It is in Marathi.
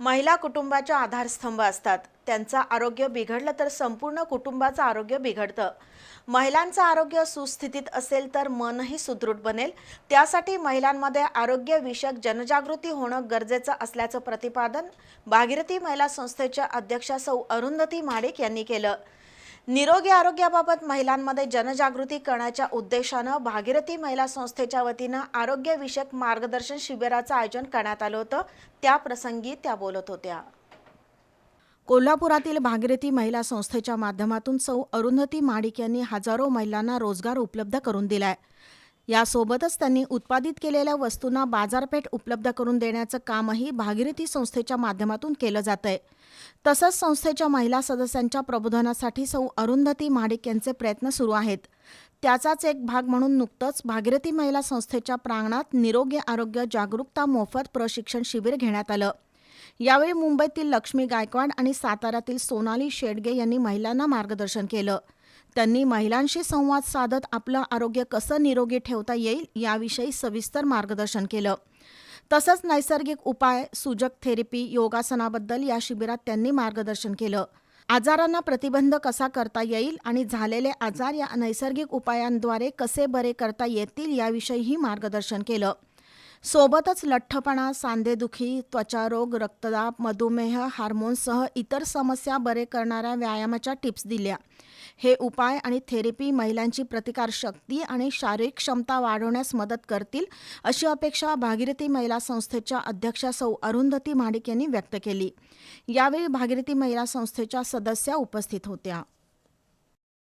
महिला कुटुंबाच्या आधारस्तंभ असतात. त्यांचं आरोग्य बिघडलं तर संपूर्ण कुटुंबाचं आरोग्य बिघडतं. महिलांचं आरोग्य सुस्थितीत असेल तर मनही सुदृढ बनेल. त्यासाठी महिलांमध्ये आरोग्यविषयक जनजागृती होणं गरजेचं असल्याचं प्रतिपादन भागीरथी महिला संस्थेच्या अध्यक्षा सौ अरुंधती माडिक यांनी केलं. निरोगी आरोग्याबाबत महिलांमध्ये जनजागृती करण्याच्या उद्देशानं भागीरथी महिला संस्थेच्या वतीनं आरोग्यविषयक मार्गदर्शन शिबिराचं आयोजन करण्यात आलं होतं. त्या प्रसंगी त्या बोलत होत्या. कोल्हापुरातील भागीरथी महिला संस्थेच्या माध्यमातून सौ अरुंधती माडिक यांनी हजारो महिलांना रोजगार उपलब्ध करून दिलाय. यासोबतच त्यांनी उत्पादित केलेल्या वस्तूंना बाजारपेठ उपलब्ध करून देण्याचं कामही भागीरथी संस्थेच्या माध्यमातून केलं जात आहे तसंच संस्थेच्या महिला सदस्यांच्या प्रबोधनासाठी सौ अरुंधती महाडिक यांचे प्रयत्न सुरू आहेत. त्याचाच एक भाग म्हणून नुकतंच भागीरथी महिला संस्थेच्या प्रांगणात निरोगी आरोग्य जागरूकता मोफत प्रशिक्षण शिबिर घेण्यात आलं. यावेळी मुंबईतील लक्ष्मी गायकवाड आणि साताऱ्यातील सोनाली शेडगे यांनी महिलांना मार्गदर्शन केलं. त्यांनी महिलांशी संवाद साधत आपलं आरोग्य कसं निरोगी ठेवता येईल याविषयी सविस्तर मार्गदर्शन केलं. तसंच नैसर्गिक उपाय सुजक थेरपी योगासनाबद्दल या शिबिरात त्यांनी मार्गदर्शन केलं. आजारांना प्रतिबंध कसा करता येईल आणि झालेले आजार या नैसर्गिक उपायांद्वारे कसे बरे करता येतील याविषयीही मार्गदर्शन केलं. सोबतच लठ्ठपणा सांधेदुखी त्वचारोग रक्तदाब मधुमेह हार्मोन्ससह इतर समस्या बरे करणाऱ्या व्यायामाच्या टिप्स दिल्या. हे उपाय आणि थेरपी महिलांची प्रतिकारशक्ती आणि शारीरिक क्षमता वाढवण्यास मदत करतील अशी अपेक्षा भागीरथी महिला संस्थेच्या अध्यक्षा सौ अरुंधती महाडिक यांनी व्यक्त केली. यावेळी भागीरथी महिला संस्थेच्या सदस्या उपस्थित होत्या.